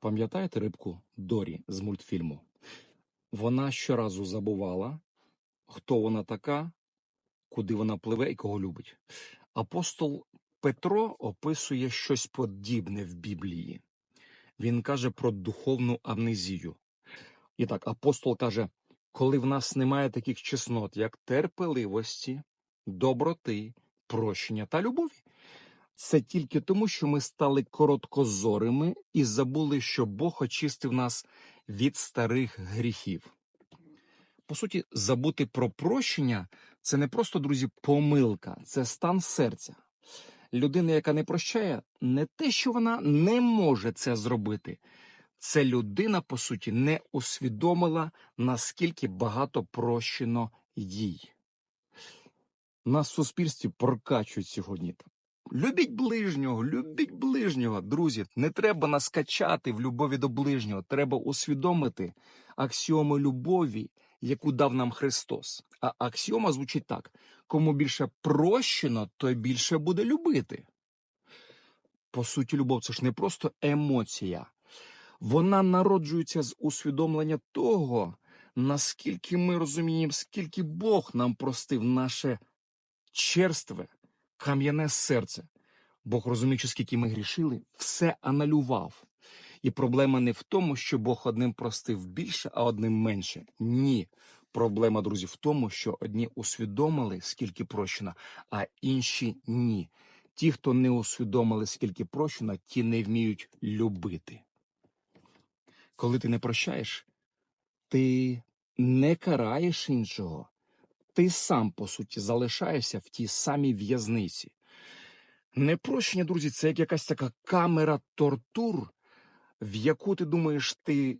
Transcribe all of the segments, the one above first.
Пам'ятаєте рибку Дорі з мультфільму? Вона щоразу забувала, хто вона така, куди вона пливе і кого любить. Апостол Петро описує щось подібне в Біблії. Він каже про духовну амнезію. І так, апостол каже: коли в нас немає таких чеснот, як терпеливості, доброти, прощення та любові, це тільки тому, що ми стали короткозорими і забули, що Бог очистив нас від старих гріхів. По суті, забути про прощення це не просто, друзі, помилка, це стан серця. Людина, яка не прощає, не те, що вона не може це зробити. Це людина, по суті, не усвідомила, наскільки багато прощено їй. Нас в суспільстві прокачують сьогодні. Любіть ближнього, любіть ближнього. Друзі, не треба нас качати в любові до ближнього. Треба усвідомити аксіому любові, яку дав нам Христос. А аксіома звучить так: кому більше прощено, той більше буде любити. По суті, любов це ж не просто емоція. Вона народжується з усвідомлення того, наскільки ми розуміємо, скільки Бог нам простив наше черстве, кам'яне серце. Бог, розуміючи, скільки ми грішили, все аналював. І проблема не в тому, що Бог одним простив більше, а одним менше. Ні. Проблема, друзі, в тому, що одні усвідомили, скільки прощено, а інші ні. Ті, хто не усвідомили, скільки прощено, ті не вміють любити. Коли ти не прощаєш, ти не караєш іншого, ти сам, по суті, залишаєшся в тій самій в'язниці. Непрощення, друзі, це як якась така камера тортур, в яку ти думаєш, ти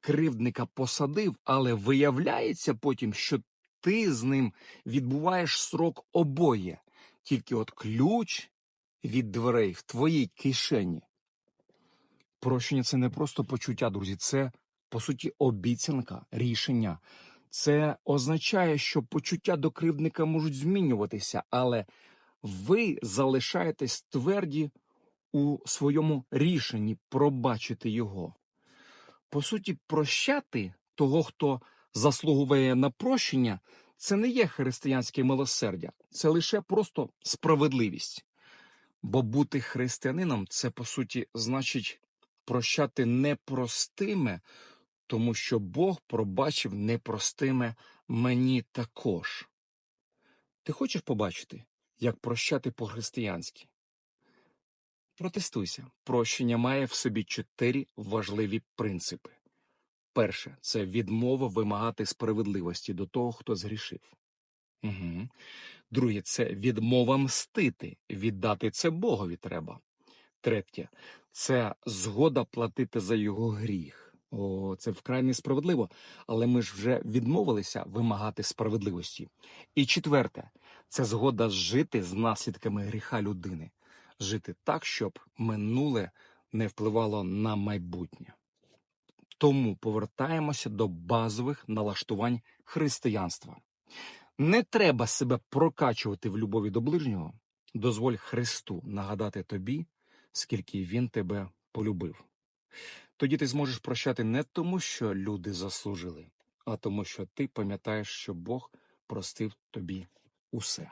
кривдника посадив, але виявляється потім, що ти з ним відбуваєш срок обоє, тільки от ключ від дверей в твоїй кишені. Прощення це не просто почуття, друзі, це по суті обіцянка, рішення. Це означає, що почуття до кривдника можуть змінюватися, але ви залишаєтесь тверді у своєму рішенні пробачити його. По суті, прощати того, хто заслуговує на прощення, це не є християнське милосердя, це лише просто справедливість. Бо бути християнином це по суті значить прощати непростиме, тому що Бог пробачив непростиме мені також. Ти хочеш побачити, як прощати по-християнськи? Протестуйся. Прощення має в собі чотири важливі принципи. Перше це відмова вимагати справедливості до того, хто згрішив. Угу. Друге це відмова мстити, віддати це Богові треба. Третє це згода платити за його гріх. О, це вкрай несправедливо, але ми ж вже відмовилися вимагати справедливості. І четверте це згода жити з наслідками гріха людини, жити так, щоб минуле не впливало на майбутнє. Тому повертаємося до базових налаштувань християнства. Не треба себе прокачувати в любові до ближнього. Дозволь Христу нагадати тобі, скільки Він тебе полюбив. Тоді ти зможеш прощати не тому, що люди заслужили, а тому, що ти пам'ятаєш, що Бог простив тобі усе.